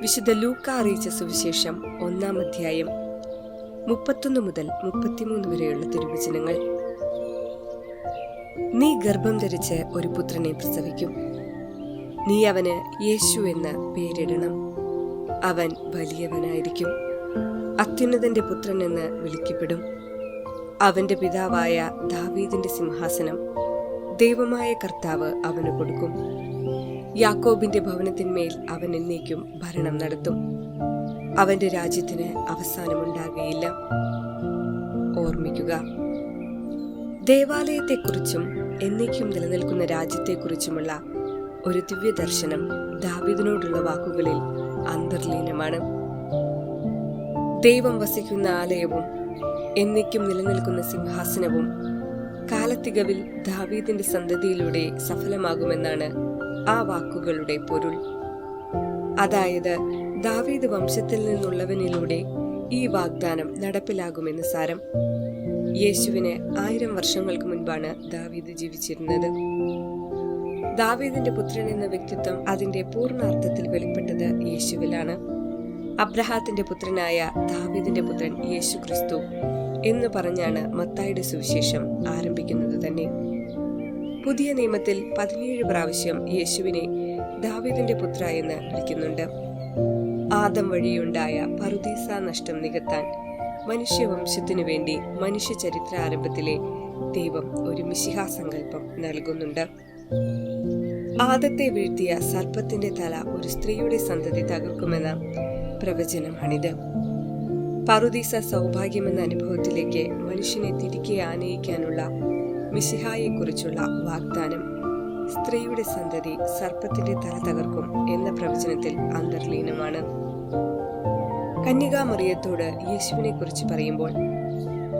വിശുദ്ധ ലൂക്ക അറിയിച്ച സുവിശേഷം ഒന്നാം അധ്യായം മുപ്പത്തൊന്ന് മുതൽ മുപ്പത്തിമൂന്ന് വരെയുള്ള തിരുവചനങ്ങൾ. നീ ഗർഭം ധരിച്ച് ഒരു പുത്രനെ പ്രസവിക്കും. നീ അവന് യേശു എന്ന് പേരിടണം. അവൻ വലിയവനായിരിക്കും. അത്യുന്നതന്റെ പുത്രൻ എന്ന് വിളിക്കപ്പെടും. അവന്റെ പിതാവായ ദാവീദിന്റെ സിംഹാസനം ദൈവമായ കർത്താവ് അവന് കൊടുക്കും. യാക്കോബിന്റെ ഭവനത്തിന്മേൽ അവൻ എന്നേക്കും ഭരണം നടത്തും. അവന്റെ രാജ്യത്തിന് അവസാനമുണ്ടാകുകയില്ല ഓർമ്മിക്കുക. ദേവാലയത്തെക്കുറിച്ചും എന്നേക്കും നിലനിൽക്കുന്ന രാജ്യത്തെക്കുറിച്ചുമുള്ള ഒരു ദിവ്യ ദർശനം ദാവിദിനോടുള്ള വാക്കുകളിൽ അന്തർലീനമാണ്. ദൈവം വസിക്കുന്ന ആലയവും എന്നേക്കും നിലനിൽക്കുന്ന സിംഹാസനവും കാലത്തികവിൽ ദാവീദിന്റെ സന്തതിയിലൂടെ സഫലമാകുമെന്നാണ് ആ വാക്കുകളുടെ പൊരുൾ. അതായത് ദാവീദ് വംശത്തിൽ നിന്നുള്ളവനിലൂടെ ഈ വാഗ്ദാനം നടപ്പിലാകുമെന്ന് സാരം. യേശുവിന് ആയിരം വർഷങ്ങൾക്ക് മുൻപാണ് ദാവീദ് ജീവിച്ചിരുന്നത്. ദാവീദിന്റെ പുത്രൻ എന്ന വ്യക്തിത്വം അതിന്റെ പൂർണാർത്ഥത്തിൽ വെളിപ്പെട്ടത് യേശുവിലാണ്. അബ്രഹാത്തിന്റെ പുത്രനായ ദാവീദിന്റെ പുത്രൻ യേശു ക്രിസ്തു എന്ന് പറഞ്ഞാണ് മത്തായുടെ സുവിശേഷം ആരംഭിക്കുന്നത് തന്നെ. പുതിയ നിയമത്തിൽ പതിനേഴ് പ്രാവശ്യം യേശുവിനെ ദാവീദിന്റെ പുത്ര എന്ന് വിളിക്കുന്നുണ്ട്. ആദം വഴിയുണ്ടായ പറുദീസ നഷ്ടം നികത്താൻ മനുഷ്യവംശത്തിനു വേണ്ടി മനുഷ്യ ചരിത്ര ആരംഭത്തിലെ ദൈവം ഒരു മിശിഹാസങ്കല്പം നൽകുന്നുണ്ട്. ആദത്തെ വീഴ്ത്തിയ സർപ്പത്തിന്റെ തല ഒരു സ്ത്രീയുടെ സന്തതി തകർക്കുമെന്ന പ്രവചനമാണിത്. പറുദീസ സൗഭാഗ്യമെന്ന അനുഭവത്തിലേക്ക് മനുഷ്യനെ തിരികെ ആനയിക്കാനുള്ള മിശിഹായെക്കുറിച്ചുള്ള വാഗ്ദാനം സ്ത്രീയുടെ സന്തതി സർപ്പത്തിന്റെ തല തകർക്കും എന്ന പ്രവചനത്തിൽ അന്തർലീനമാണ്. കന്യകാമറിയത്തോട് യേശുവിനെ കുറിച്ച് പറയുമ്പോൾ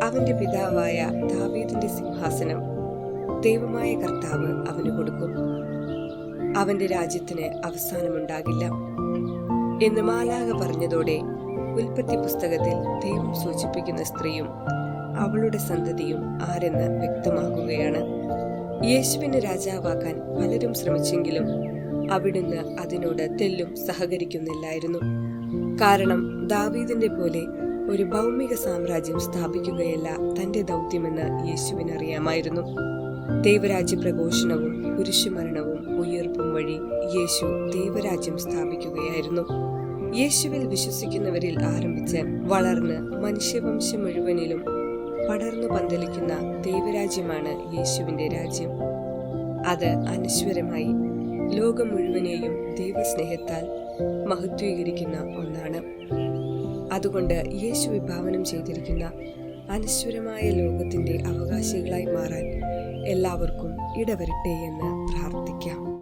അവന്റെ പിതാവായ ദാവീദിന്റെ സിംഹാസനം ദൈവമായ കർത്താവ് അവന് കൊടുക്കും. അവന്റെ രാജ്യത്തിന് അവസാനമുണ്ടാകില്ല. എന്ന് മാലാക പറഞ്ഞതോടെ ഉൽപ്പത്തി പുസ്തകത്തിൽ ദൈവം സൂചിപ്പിക്കുന്ന സ്ത്രീയും അവളുടെ സന്തതിയും ആരെന്ന് വ്യക്തമാക്കുകയാണ്. യേശുവിനെ രാജാവാക്കാൻ പലരും ശ്രമിച്ചെങ്കിലും അവിടുന്ന് അതിനോട് തെല്ലും സഹകരിക്കുന്നില്ലായിരുന്നു. കാരണം ദാവീദിന്റെ പോലെ ഒരു ഭൗമിക സാമ്രാജ്യം സ്ഥാപിക്കുകയല്ല തന്റെ ദൗത്യമെന്ന് യേശുവിനറിയാമായിരുന്നു. ദൈവരാജ്യ പ്രഘോഷണവും കുരിശുമരണവും ഉയർപ്പും വഴി യേശു ദൈവരാജ്യം സ്ഥാപിക്കുകയായിരുന്നു. യേശുവിൽ വിശ്വസിക്കുന്നവരിൽ ആരംഭിച്ച് വളർന്ന് മനുഷ്യവംശം മുഴുവനിലും പടർന്നു പന്തലിക്കുന്ന ദൈവരാജ്യമാണ് യേശുവിന്റെ രാജ്യം. അത് അനശ്വരമായി ലോകം മുഴുവനെയും ദൈവസ്നേഹത്താൽ മഹത്വീകരിക്കുന്ന ഒന്നാണ്. അതുകൊണ്ട് യേശു വിഭാവനം ചെയ്തിരിക്കുന്ന അനശ്വരമായ ലോകത്തിന്റെ അവകാശികളായി മാറാൻ എല്ലാവർക്കും ഇടവരട്ടെ എന്ന് പ്രാർത്ഥിക്കാം.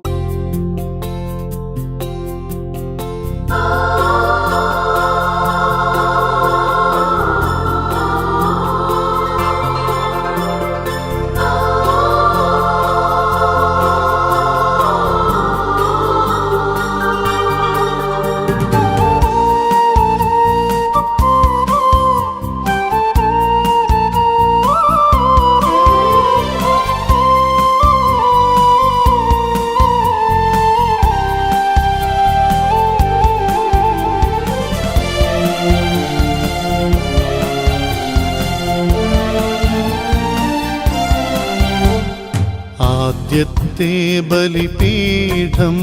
ആദ്യത്തെ ബലിപീഠം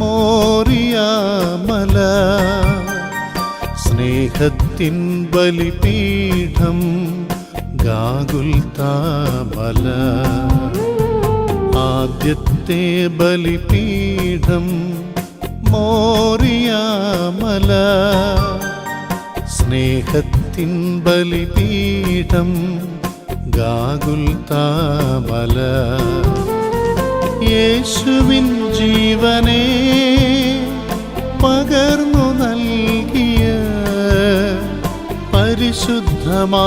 മോറിയാമല സ്നേഹത്തിൻ ബലിപീഠം ഗാഗുൽത്താമല ആദ്യത്തെ ബലിപീഠം മോറിയാമല സ്നേഹത്തിൻ ബലിപീഠം ഗാഗുൽത്താമല യേശുവിൻ ജീവനെ പകർന്നു നൽകിയ പരിശുദ്ധമാകുമീ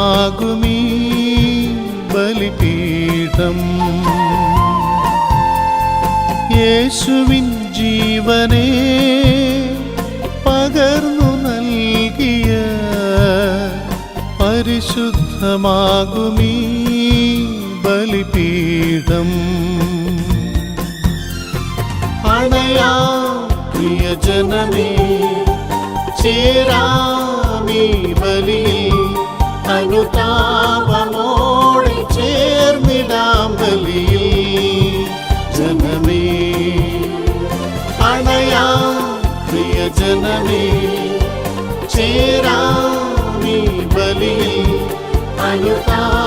ബലിപീഠം. യേശുവിൻ ജീവനെ പകർന്നു നൽകിയ പരിശുദ്ധമാകുമീ ബലിപീഠം. അണയാ പ്രിയജന ജനമേ ചേരാമീ ബലിയിൽ അനുതാപമോടെ ചേർന്നിടാം ബലിയിൽ ജനമേ അണയാ പ്രിയ ജനമേ ചേരാമീ ബലിയിൽ അനുതാപമോടെ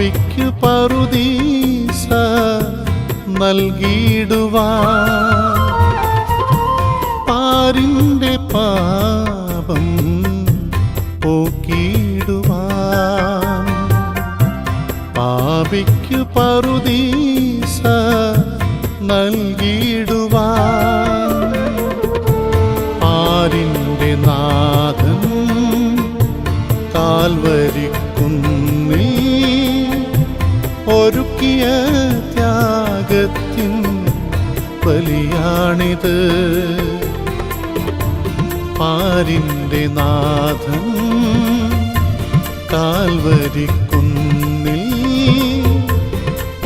പാപിക്കു പറുദീസ നൽകിയിടുവാൻ. പാരിന്റെ പാപം പോക്കിയിടുവാ പാപിക്കു പറുദീസ നൽകിയിടുവാൻ ബലിയാണിത് പാരിന്റെ നാഥൻ കാൽവരിക്കുന്നിൽ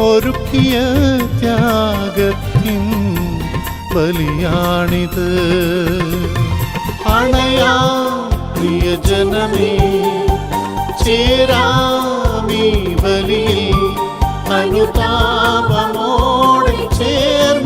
ഒരുക്കിയ ത്യാഗത്തിൻ ബലിയാണിത്. അണയാ പ്രിയജനമേ ചേരാമീ ബലിയിൽ. അനുതാപമോടെ ചേർന്നിടാം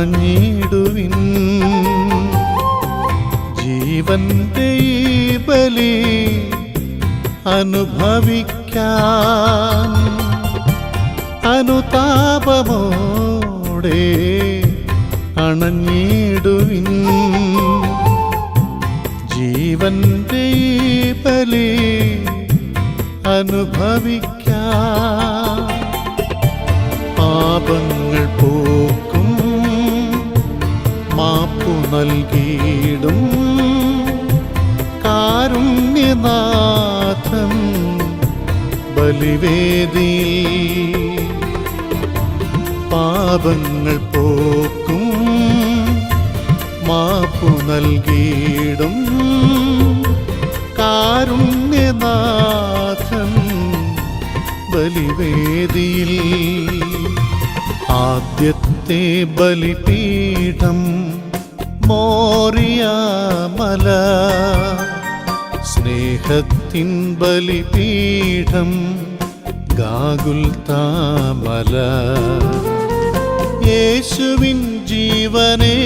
അണഞ്ഞിടുവിൻ ജീവന്റെ ഈ ബലി അനുഭവിക്കാൻ അനുതാപമോടെ അണഞ്ഞിടുവിൻ. ജീവന്റെ ഈ ബലി അനുഭവിക്കാൻ പാപങ്ങൾ പോക്കും നൽകിയിടും കാരുണ്യനാഥൻ ബലിവേദി പാപങ്ങൾ പോക്കും മാപ്പു നൽകിയിടും കാരുണ്യനാഥൻ ബലിവേദിയിൽ. ആദ്യത്തെ ബലിപീഠം മോറിയ മല സ്നേഹത്തിൻ ബലിപീഠം ഗാഗുൽ താമല. യേശുവിൻ ജീവനെ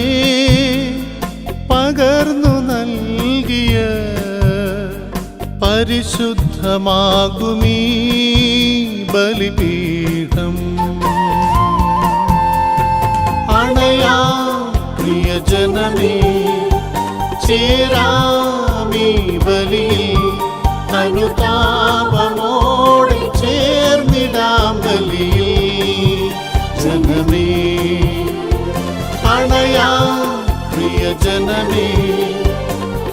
പകർന്നു നൽകിയ പരിശുദ്ധമാകുമീ ബലിപീഠം. അണയാ പ്രിയജനമേ ചേരാമീ ബലിയിൽ അനുതാപമോടെ ചേർന്നിടാം ബലിയിൽ ജനമേ അണയാ പ്രിയജനമേ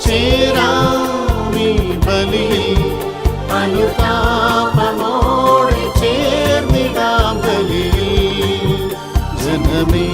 ചേരാമീ ബലിയിൽ അനുതാപമോടെ ചേർന്നിടാം ബലിയിൽ ജനമേ